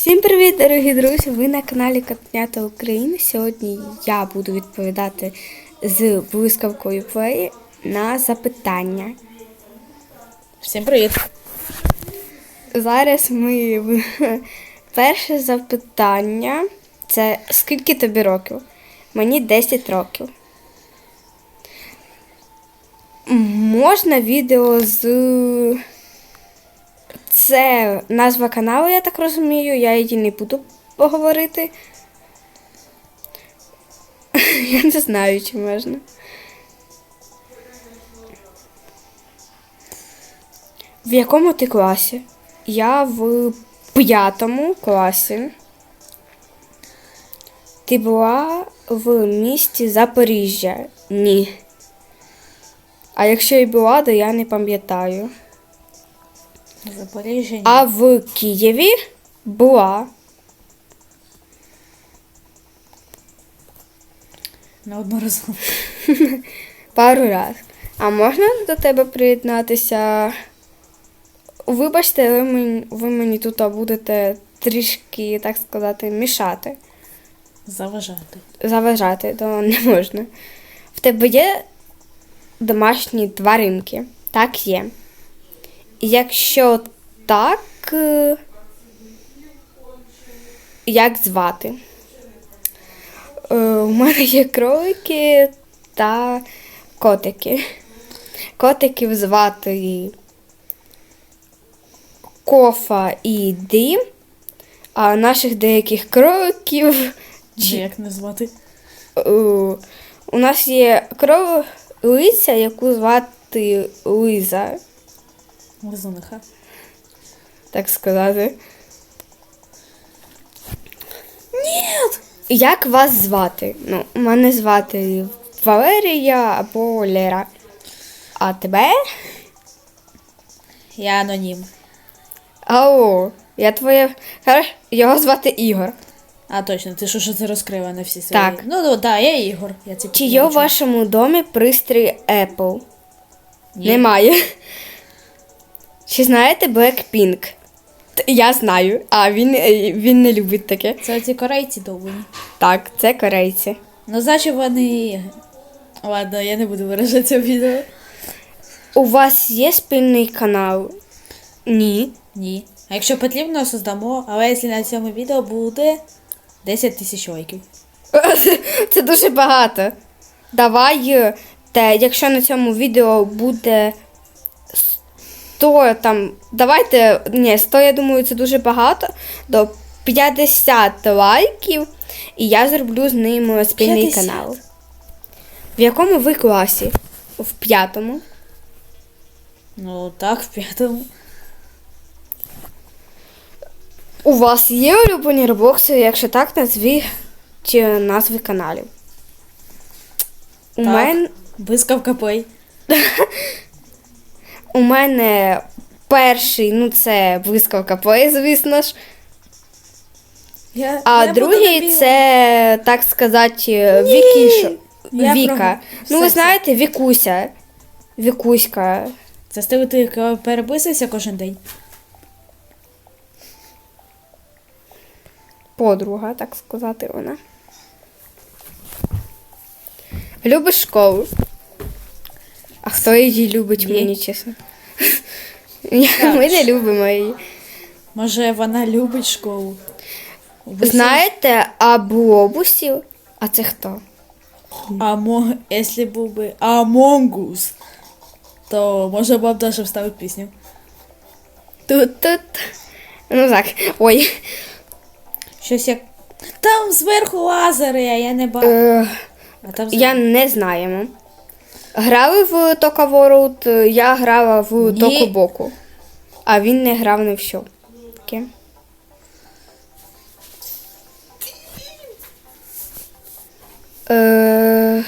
Всім привіт, дорогі друзі! Ви на каналі Котнята України. Сьогодні я буду відповідати з блискавкою Play на запитання. Всім привіт. Зараз ми перше запитання це скільки тобі років? Мені 10 років. Можна відео з. Це назва каналу, я так розумію. Я її не буду поговорити. Я не знаю, чи можна. В якому ти класі? Я в п'ятому класі. Ти була в місті Запоріжжя? Ні. А якщо і була, то я не пам'ятаю. Запоріжжя. А в Києві була. Неодноразово. Пару раз. А можна до тебе приєднатися? Вибачте, ви мені, ви мені тут будете трішки, так сказати, мішати. Заважати. Заважати, то не можна. В тебе є домашні тваринки? Так, є. Якщо так, е, як звати? Е, У мене є кролики та котики. Котиків звати Кофа і Ді, а наших деяких кроликів Чи як назвати? Е, у нас є кролиця, яку звати Лиза, Лизуниха. так сказати. Ні! Як вас звати? Ну, мене звати Валерія або Лера. А тебе? Я анонім. Ау, я твоє. Його звати Ігор. А точно, ти що, що це розкрила на всі свої. Так. Ну, ну да, я Ігор. Я це Чи є у вашому домі пристрій Apple? Ні. Немає. Чи знаєте Blackpink? Я знаю, а він, е, він не любить таке. Це ці корейці довбані. Так, це корейці. Ну, значить вони. Ладно, я не буду виражатися в відео. У вас є спільний канал? Ні. Ні. А якщо потрібно, создамо, але якщо на цьому відео буде 10 тисяч лайків. Це дуже багато. Давай, е, те, якщо на цьому відео буде 100 там. Давайте. Ні, 100, я думаю, це дуже багато. До 50 лайків. І я зроблю з ним спільний 50? канал. В якому ви класі? В п'ятому. Ну, так, в п'ятому. У вас є улюблені робокси? Якщо так, назві чи назви каналів. У, Так. мен, Блискавка плей. у мене перший, ну це блискавка Play, звісно ж. Я, А я другий це, так сказати, Вікіша. Я Віка. Ну, ви все знаєте, Вікуся. Вікуська. Це з тебе ти к- переписуєшся кожен день. Подруга, так сказати, вона. Любиш школу? А хто її любить, Ні. мені чесно? Я- Ми не любимо її. Може, вона любить школу. Ви Знаєте, Абуобусів? А це хто? А мо... якщо був би Амонгус, то може б даже вставити пісню. Тут тут. Ну так. Ой. Щось як. Там зверху лазери, а я не бачу. Е, А там я не знаю. Грали в Тока World, я грала в. Току Боку. А він не грав ні в що. Таке. Е,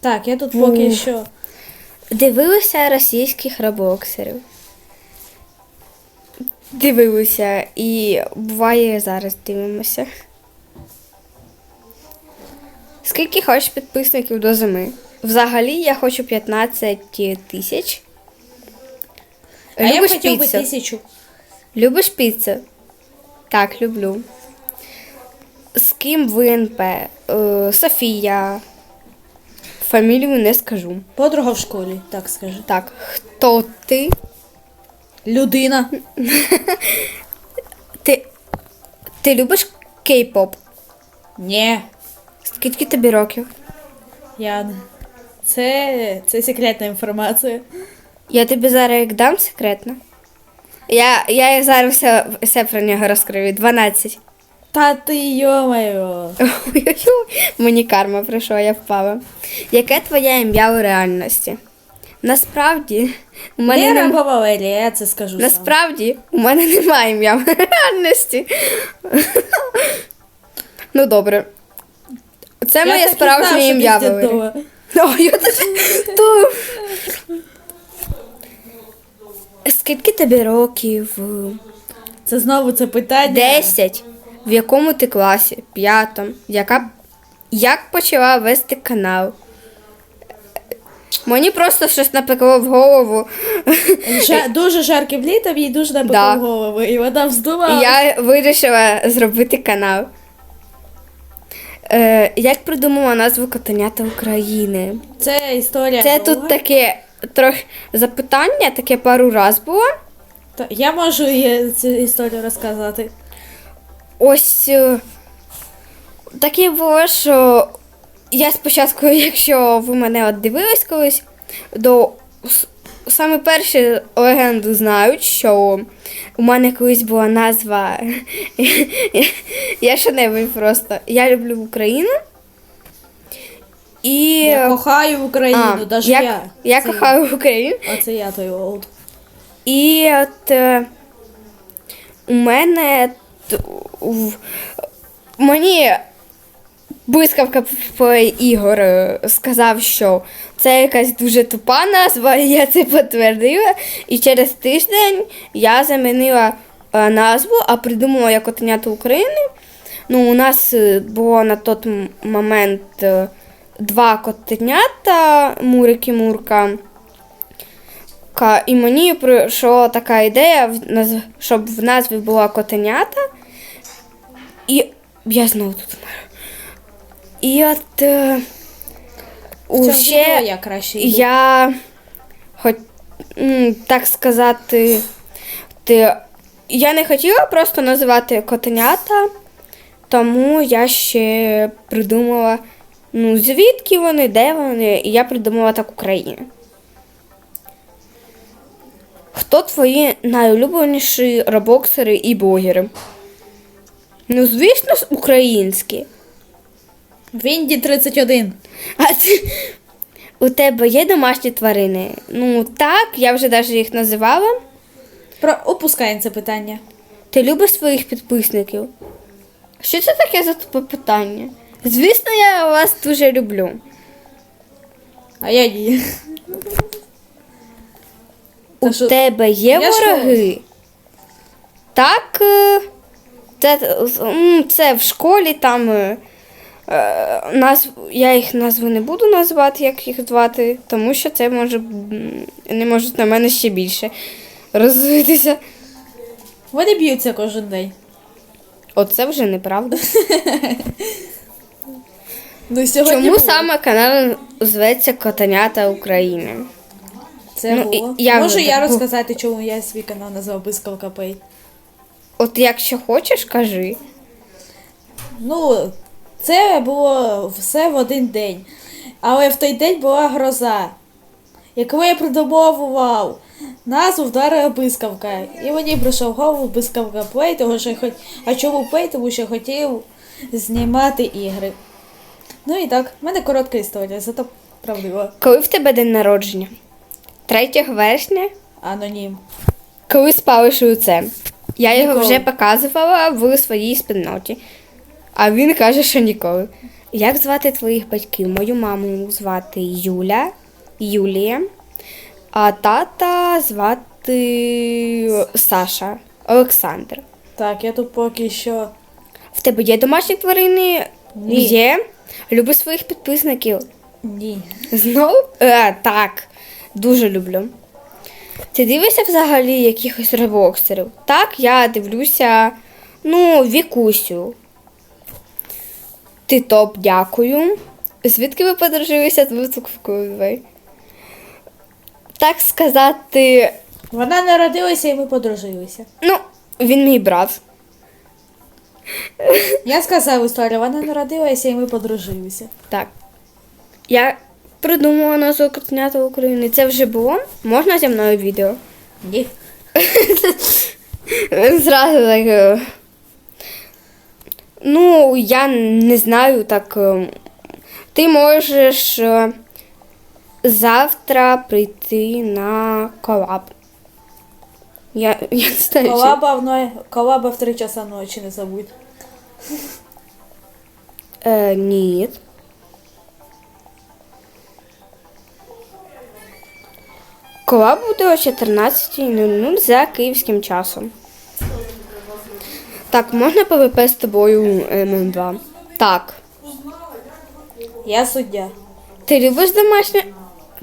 Так, я тут поки що. Дивилися російських робоксерів. Дивилися і буває зараз дивимося. Скільки хочеш підписників до зими? Взагалі я хочу 15 тисяч. А я б Любиш хотів би тисячу. Любиш піцу? Так, люблю. З ким в НП? Е, Софія. Фамілію не скажу. Подруга в школі, так скажи. Так, хто ти? Людина. Ти, ти любиш кей-поп? Ні. Скільки тобі років? Я. Це, це секретна інформація. Я тобі зараз як дам секретно. Я, я зараз все, все про нього розкрию. 12. Та ти йомаю. Мені карма прийшла, я впала. Яке твоє ім'я у реальності? Насправді, у мене Лера нем... Валерія, я це скажу. сам. Насправді, у мене немає ім'я в реальності. ну добре. Це моє справжнє ім'я я теж-. Скільки тобі років? Це знову це питання. Десять. В якому ти класі? П'ятому. Яка... Як почала вести канал? Мені просто щось напекло в голову. Жа- дуже жарким літом їй дуже напекло Да. в голову. І вона І вздумала. я вирішила зробити канал. Е, як придумала назву Котенята України? Це історія. Це довга. тут таке трохи запитання, таке пару раз було. Та Я можу цю історію розказати. Ось е, таке було, що я спочатку, якщо ви мене от дивились колись, до с- саме перші легенду знають, що у мене колись була назва. Я що-небудь просто. Я люблю Україну. І Я кохаю Україну, а, навіть я, я. я Це- кохаю Україну. Оце я той олд. І от е, у мене мені блискавка Ігор е, сказав, що це якась дуже тупа назва, і я це підтвердила. І через тиждень я замінила е, назву, а придумала як Котенята України. Ну, у нас е, було на той момент два котенята, Мурик і Мурка. І мені прийшла така ідея, щоб в назві була котенята. І я знову тут вмираю. І от е, уже я краще йду. я, хоч, м, так сказати, ти, я не хотіла просто називати котенята, тому я ще придумала, ну, звідки вони, де вони, і я придумала так Україну. Хто твої найулюбленіші робоксери і блогери? Ну, звісно українські. Вінді 31. А ти, у тебе є домашні тварини? Ну так, я вже навіть їх називала. Про опускаємо це питання. Ти любиш своїх підписників? Що це таке за тупе питання? Звісно, я вас дуже люблю. А я ні. У Та що- тебе є Я вороги? Так. е, Це, це в школі там. Е, Назв, я їх назву не буду називати, як їх звати, тому що це може не можуть на мене ще більше розвитися. Вони б'ються кожен день. Оце вже неправда. Ну, сьогодні Чому було. саме канал зветься Котенята України? Це Ну, було. я Можу вже я розказати, чому я свій канал назвав Бискавка Пей? От якщо хочеш, кажи. Ну, це було все в один день. Але в той день була гроза. Яку я придумовував, назву вдарила блискавка. І мені прийшов в голову блискавка Плей, тому що я хоч... А чому Плей? Тому що хотів знімати ігри. Ну і так, в мене коротка історія, зато правдива. Коли в тебе день народження? 3 вересня? Анонім. Коли спалиш це? Я його Ніколи. вже показувала в своїй спільноті. А він каже, що ніколи. Як звати твоїх батьків? Мою маму звати Юля, Юлія, а тата звати Саша, Олександр. Так, я тут поки що. В тебе є домашні тварини? Ні. Є. Люби своїх підписників. Ні. Знов? Е, так, дуже люблю. Ти дивишся взагалі якихось ребоксерів? Так, я дивлюся, ну, Вікусю. Ти топ, дякую. Звідки ви подружилися з Високовою? Так сказати, Вона народилася і ми подружилися. ну, він мій брат. Я сказав історію, вона народилася і ми подружилися. Так. Я придумала назву Котенята України. Це вже було? Можна зі мною відео? Ні. Зразу так. Ну, я не знаю, так. е, Ти можеш е, завтра прийти на колаб. Я, я не знаю. Колаба в, ной... Колаба в 3 часа ночі, не забудь. Е, ні. Колаб буде о 14.00 за київським часом. Так, можна ПВП з тобою ММ2? Так. Я суддя. Ти любиш домашнє.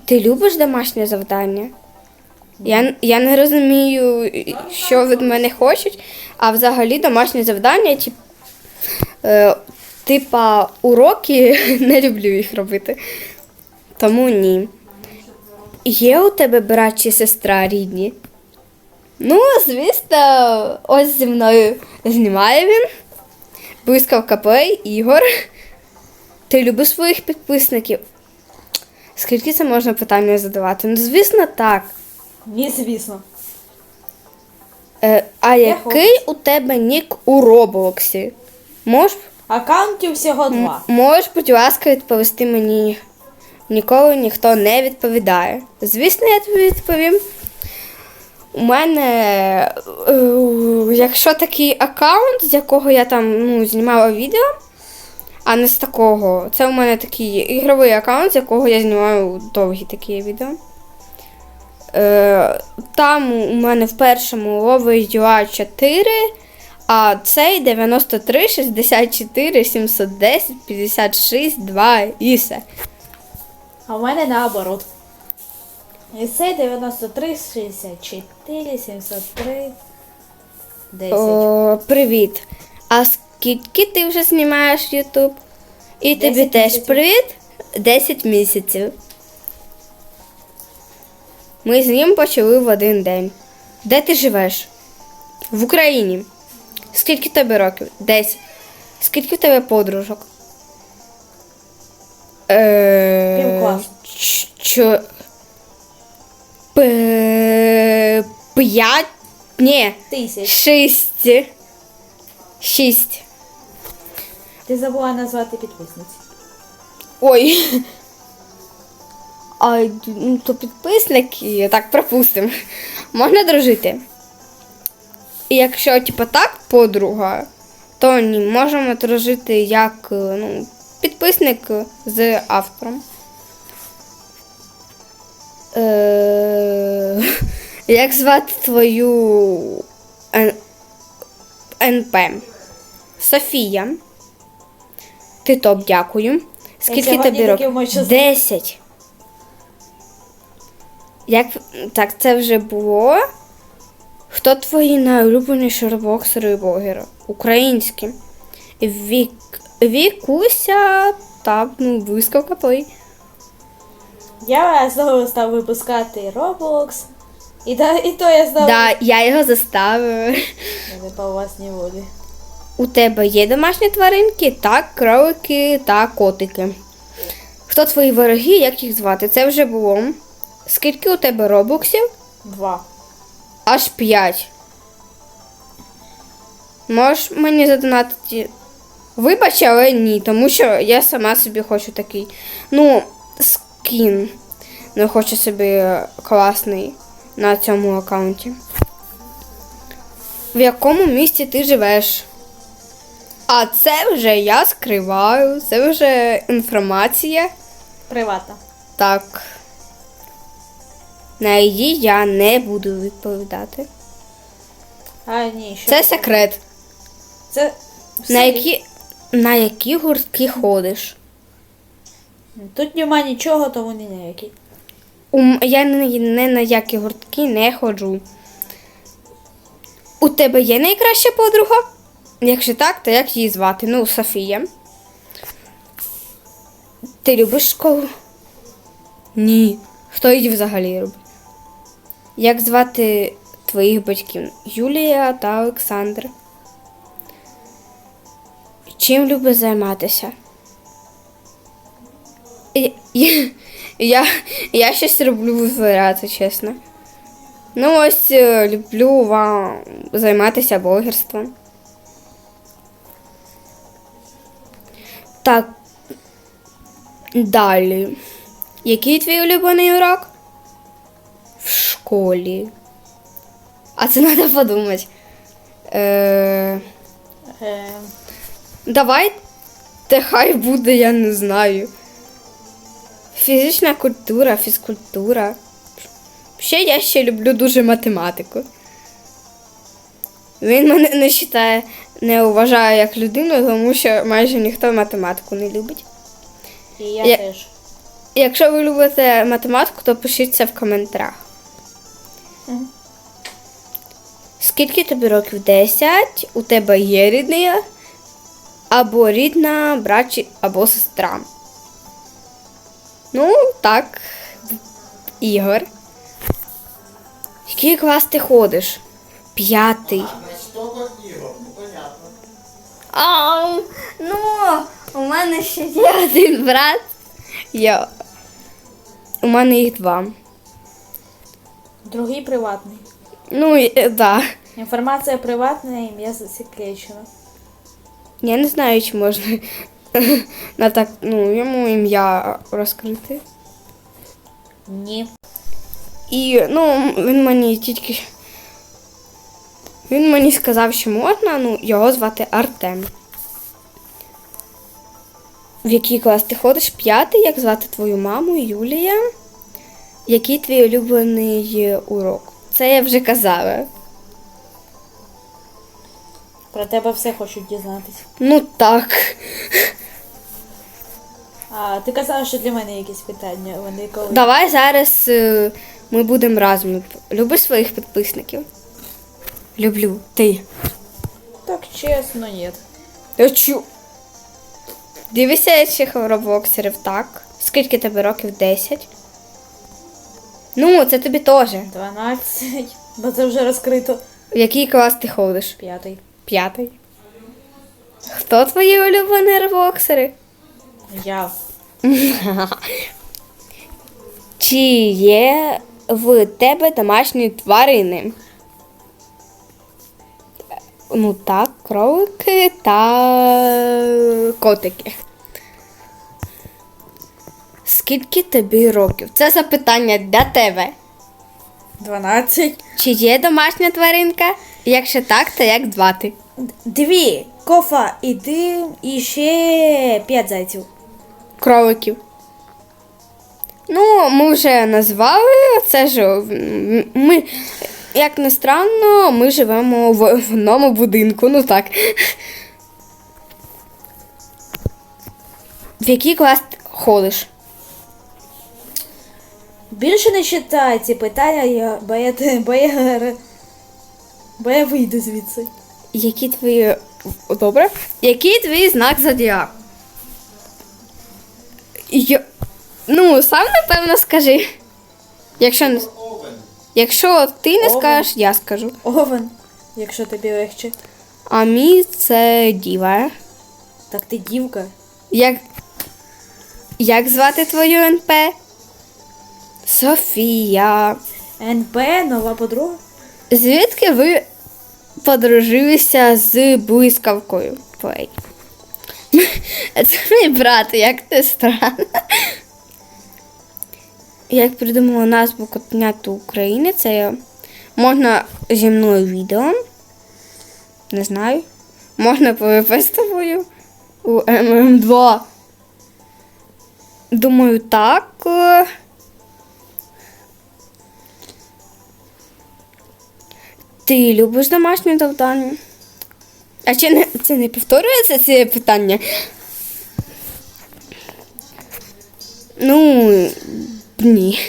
Ти любиш домашнє завдання? Я, я не розумію, що від мене хочуть, а взагалі домашнє завдання, тип, е, типа уроки, не люблю їх робити. Тому ні. Є у тебе брат чи сестра рідні? Ну, звісно, ось зі мною знімає він. Блискавка Плей, Ігор. Ти любиш своїх підписників? Скільки це можна питання задавати? Ну, звісно, так. Ні, звісно. Е, а який у тебе нік у Роблоксі? Можеш, Аккаунтів всього два. можеш, будь ласка, відповісти мені. Ніколи ніхто не відповідає. Звісно, я тобі відповім. У мене, е, якщо такий аккаунт, з якого я там ну, знімала відео, а не з такого. Це у мене такий ігровий аккаунт, з якого я знімаю довгі такі відео. Е, там у мене в першому ловить UA 4, а цей 93, 64, 710, 56, 2 і все. А в мене наоборот. Це 93, 64, 703, 10. О, привіт. А скільки ти вже знімаєш YouTube? І тобі 10 теж привіт. 10 місяців. Ми з ним почали в один день. Де ти живеш? В Україні. Скільки тобі років? 10. Скільки в тебе подружок? Е, Півкласу. Чо... П'ять? Ні. Тисяч. Шість. Шість. Ти забула назвати підписниці. Ой. А, ну, то підписники, так, пропустимо. Можна дружити. І якщо, типу, так, подруга, то ні, можемо дружити як ну, підписник з автором. Е, як звати твою НП? Софія. Ти топ, дякую. Скільки тобі років? Десять. Як так, це вже було. Хто твої найулюбленіші робоксери і блогери? Українські. Вік... Вікуся, так, ну, блискавка плей. Я знову став випускати Roblox. І, да, і то я знову Да, я його заставила. не по власній волі. У тебе є домашні тваринки? Так, кролики та котики. Хто твої вороги, як їх звати? Це вже було. Скільки у тебе робоксів? Два. Аж 5. Можеш мені задонатити? Вибач, але ні, тому що я сама собі хочу такий. Ну, скін. Ну, хочу собі класний на цьому аккаунті. В якому місті ти живеш? А це вже я скриваю, це вже інформація. Приватна. Так. На її я не буду відповідати. А, ні, що. Це секрет. Це На які, на які гуртки ходиш? Тут нема нічого, тому ніякий. ум- я не, не на які гуртки не ходжу. У тебе є найкраща подруга? Якщо так, то як її звати? Ну, Софія. Ти любиш школу? Ні. Хто її взагалі робить? Як звати твоїх батьків? Юлія та Олександр. Чим любиш займатися? Я, я, я, щось роблю витворяти, чесно. Ну, ось е, люблю вам займатися блогерством. Так. Далі. Який твій улюблений урок? В школі. А це треба подумати. Е, Е, давай, те хай буде, я не знаю. Фізична культура, фізкультура. Ще я ще люблю дуже математику. Він мене не вважає, не вважає як людину, тому що майже ніхто математику не любить. і я, Я- теж. Якщо ви любите математику, то пишіть це в коментарях. Мгм. Скільки тобі років? 10? У тебе є рідний або рідна, брат або сестра. Ну, так. Ігор. Який клас ти ходиш? П'ятий. Значит, только Игорь, ну понятно. А, ну, у мене ще є один брат. Я... У мене їх два. Другий приватний. Ну, і- е, да. Інформація приватна, ім'я засекречено. Я не знаю, чи можна на так, ну, йому ім'я розкрити. Ні. І ну, він мені тільки. Він мені сказав, що можна, ну, його звати Артем. В який клас ти ходиш? П'ятий, як звати твою маму, Юлія. Який твій улюблений урок? Це я вже казала. Про тебе все хочуть дізнатись. Ну так. А ти казала, що для мене якісь питання. Вони коли. Давай зараз е, ми будемо разом. Любиш своїх підписників? Люблю. Ти. Так чесно, ні. Я чу. Дивися інших роблоксерів, так. Скільки тебе років? 10? Ну, це тобі теж. 12. Бо це вже розкрито. В який клас ти ходиш? П'ятий. П'ятий. Хто твої улюблені роблоксери? Я. Чи є в тебе домашні тварини? Ну так, кролики та котики. Скільки тобі років? Це запитання для тебе. 12. Чи є домашня тваринка? Якщо так, то як звати? Дві. Кофа, іди і ще п'ять зайців. Кроликів. Ну, ми вже назвали це ж. Ми, як не странно, ми живемо в одному будинку. Ну так. В який клас ходиш? Більше не читай ці питання, я, бо, я, бо, я, бо я вийду звідси. Які твої. Добре? Який твій знак зодіаку? Я... Ну, сам напевно скажи. Якщо, не- якщо ти не Овен. скажеш, я скажу. Овен, якщо тобі легче. А мій це діва. Так ти дівка. Як, як звати твою НП? Софія. НП, нова подруга. Звідки ви подружилися з блискавкою? Плей. Це мій брат, як ти странно. Як придумала назву Котеняту України, це можна зі мною відео. Не знаю. Можна ПВП з у ММ2. Думаю, так. Ти любиш домашнє завдання? А чи не, це не повторюється це питання? Ну, ні.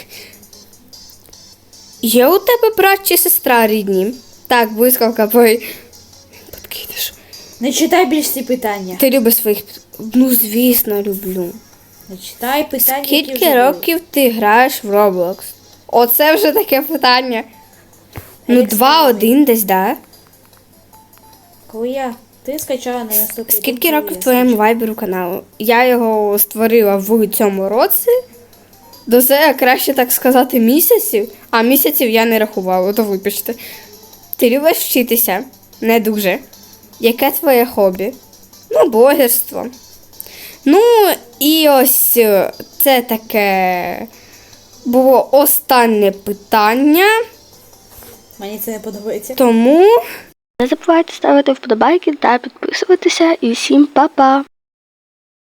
Є у тебе брат чи сестра рідні? Так, блискавка, бой. Подкидиш. Не читай більш ці питання. Ти любиш своїх. Ну, звісно, люблю. Не читай питання. які Скільки вже років ти граєш в Roblox? Оце вже таке питання. Ну, як два-один десь, да? Коли я. Ти скачала на наступний Скільки років твоєму вайберу каналу? Я його створила в цьому році. До це краще так сказати місяців, а місяців я не рахувала, то вибачте. Ти любиш вчитися? Не дуже. Яке твоє хобі? Ну, блогерство. Ну, і ось е, це таке було останнє питання. Мені це не подобається. Тому не забувайте ставити вподобайки та підписуватися. І всім па-па!